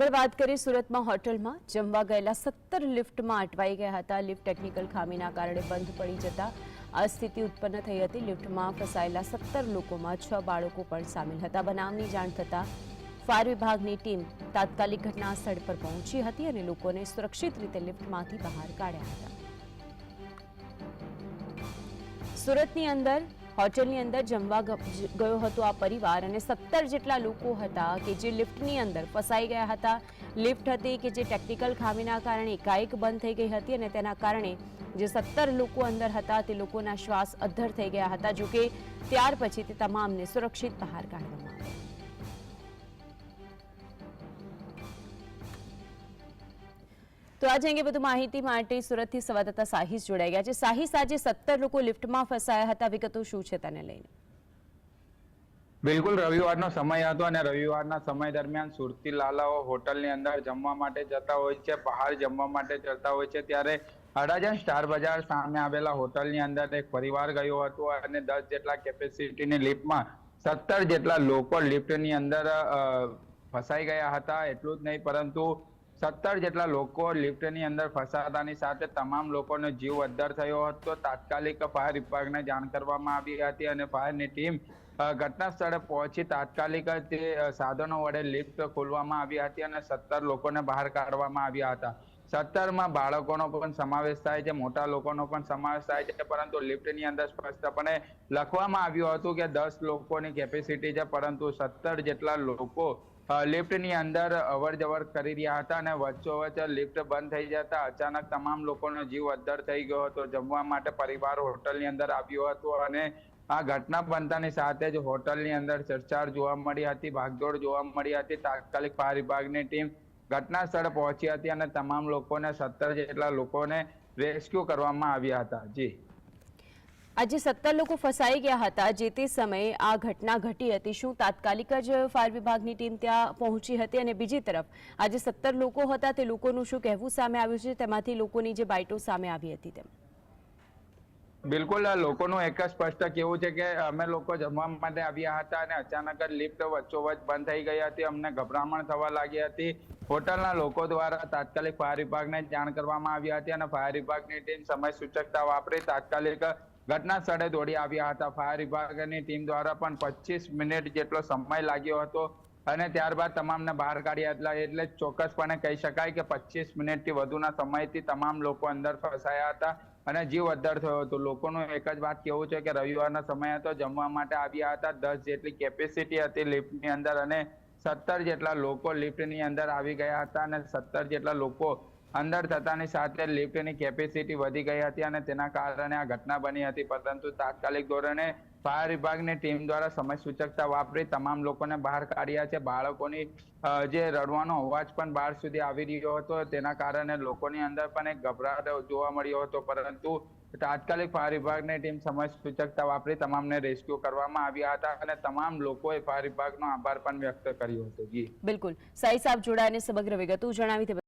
આગળ વાત કરીએ સુરતમાં હોટલમાં, જમવા ગયેલા સત્તર લિફ્ટમાં અટવાઈ ગયા હતા. લિફ્ટ ટેકનિકલ ખામીના કારણે બંધ પડી જતા આ સ્થિતિ ઉત્પન્ન થઈ હતી. લિફ્ટમાં ફસાયેલા સત્તર લોકોમાં છ બાળકો પણ સામેલ હતા. બનાવની જાણ થતાં ફાયર વિભાગની ટીમ તાત્કાલિક ઘટના સ્થળ પર પહોંચી હતી અને લોકોને સુરક્ષિત રીતે લિફ્ટમાંથી બહાર કાઢ્યા હતા. સુરતની અંદર હોટેલની અંદર જમવા ગયો હતો આ પરિવાર અને સત્તર જેટલા લોકો હતા કે જે લિફ્ટની અંદર ફસાઈ ગયા હતા. લિફ્ટ હતી કે જે ટેકનિકલ ખામીના કારણે એકાએક બંધ થઈ ગઈ હતી અને તેના કારણે જે સત્તર લોકો અંદર હતા તે લોકોના શ્વાસ અદ્ધર થઈ ગયા હતા, જોકે ત્યાર પછી તે તમામને સુરક્ષિત બહાર કાઢવામાં આવ્યા. તો આજે અંગે વધુ માહિતી માટે સુરતથી સંવાદદાતા સાહિસ જોડાઈ ગયા છે. સાહિસ, આજે સત્તર લોકો લિફ્ટમાં ફસાયા હતા. વિગતો શું છે તેને લઈને? બિલકુલ, રવિવારનો સમય હતો અને રવિવારના સમય દરમિયાન સુરતી લાલાઓ હોટલની અંદર જમવા માટે જતા હોય છે, બહાર જમવા માટે જતા હોય છે. ત્યારે અડાજણ સ્ટાર બજાર સામે આવેલા હોટલની અંદર એક પરિવાર ગયો હતો અને દસ જેટલા કેપેસિટીની લિફ્ટમાં સત્તર જેટલા લોકો લિફ્ટની અંદર ફસાઈ ગયા હતા. એટલું જ નહીં, પરંતુ સત્તર જેટલા લોકો લિફ્ટની અંદર ફસાતાની સાથે તમામ લોકોનો જીવ અદ્ધર થયો હતો. તાત્કાલિક ફાયર વિભાગને જાણ કરવામાં આવી હતી અને ફાયરની ટીમ ઘટના સ્થળે પહોંચી તાત્કાલિક સાધનો વડે લિફ્ટ ખોલવામાં આવી હતી અને સત્તર લોકોને બહાર કાઢવામાં આવ્યા હતા. સત્તરમાં બાળકોનો પણ સમાવેશ થાય છે, મોટા લોકોનો પણ સમાવેશ થાય છે, પરંતુ લિફ્ટની અંદર સ્પષ્ટપણે લખવામાં આવ્યું હતું કે દસ લોકોની કેપેસિટી છે, પરંતુ સત્તર જેટલા લોકો લિફ્ટની અંદર અવર જવર કરી રહ્યા હતા અને વચ્ચોવચ લિફ્ટ બંધ થઈ જતા અચાનક તમામ લોકોનો જીવ અદ્ધર થઈ ગયો હતો. જમવા માટે પરિવાર હોટલની અંદર આવ્યો હતો અને આ ઘટના બનતાની સાથે જ હોટલની અંદર ચર્ચાર જોવા મળી હતી, ભાગદોડ જોવા મળી હતી. તાત્કાલિક ફાયર વિભાગની ટીમ ઘટના સ્થળે પહોંચી હતી અને તમામ લોકોને સત્તર જેટલા લોકોને રેસ્ક્યુ કરવામાં આવ્યા હતા. જી. આજે સત્તર લોકો ફસાઈ ગયા હતા. જે તે સમયે આ ઘટના ઘટી હતી. શું તાત્કાલિક જ ફાયર વિભાગની ટીમ ત્યાં પહોંચી હતી? અને બીજી તરફ, આજે સત્તર લોકો હતા. તે લોકોનું શું કહેવું સામે આવ્યું છે? તેમાંથી લોકોની જે બાઇટો સામે આવી હતી તેમ. બિલકુલ લોકોનું એક જ સ્પષ્ટ કેવું છે કે અમે લોકો જમવા માટે આવ્યા હતા અને અચાનક જ લિફ્ટ વચ્ચોવચ બંધ થઈ ગઈ હતી. અમને ગભરામણ થવા લાગી હતી. હોટલના લોકો દ્વારા તાત્કાલિક ફાયર વિભાગને જાણ કરવામાં આવી હતી અને ફાયર વિભાગની ટીમ સમય સૂચકતા વાપરી તાત્કાલિક ઘટના સ્થળે દોડી આવ્યા હતા. ફાયર વિભાગની ટીમ દ્વારા પણ પચીસ મિનિટ જેટલો સમય લાગ્યો હતો અને ત્યારબાદ તમામને બહાર કાઢ્યા હતા એટલે ચોક્કસપણે કહી શકાય કે પચીસ મિનિટથી વધુના સમયથી તમામ લોકો અંદર ફસાયા હતા અને જીવ અદ્ધર થયો હતો. લોકોનું એક જ વાત કેવું છે કે રવિવારના સમય હતો જમવા માટે આવ્યા હતા. દસ જેટલી કેપેસિટી હતી લિફ્ટની અંદર અને સત્તર જેટલા લોકો લિફ્ટની અંદર આવી ગયા હતા અને સત્તર જેટલા લોકો અંદર થતાની સાથે લિફ્ટની કેપેસિટી વધી ગઈ હતી અને તેના કારણે આ ઘટના બની હતી. પરંતુ તાત્કાલિક ધોરણે ફાયર વિભાગની ટીમ દ્વારા સમય સૂચકતા વાપરી તમામ લોકોને બહાર કાઢ્યા છે. બાળકોની જે રડવાનો અવાજ પણ બહાર સુધી આવી રહ્યો હતો. તેના કારણે લોકોની અંદર પણ એક ગભરાટ જોવા મળ્યો હતો. પરંતુ તાત્કાલિક ફાયર વિભાગની ટીમ સમય સૂચકતા વાપરી તમામને રેસ્ક્યુ કરવામાં આવ્યા હતા અને તમામ લોકોએ ફાયર વિભાગનો આભાર પણ વ્યક્ત કર્યો હતો. બિલકુલ. સાઈ સાહેબ જોડાઈને સમગ્ર વિગતો જણાવી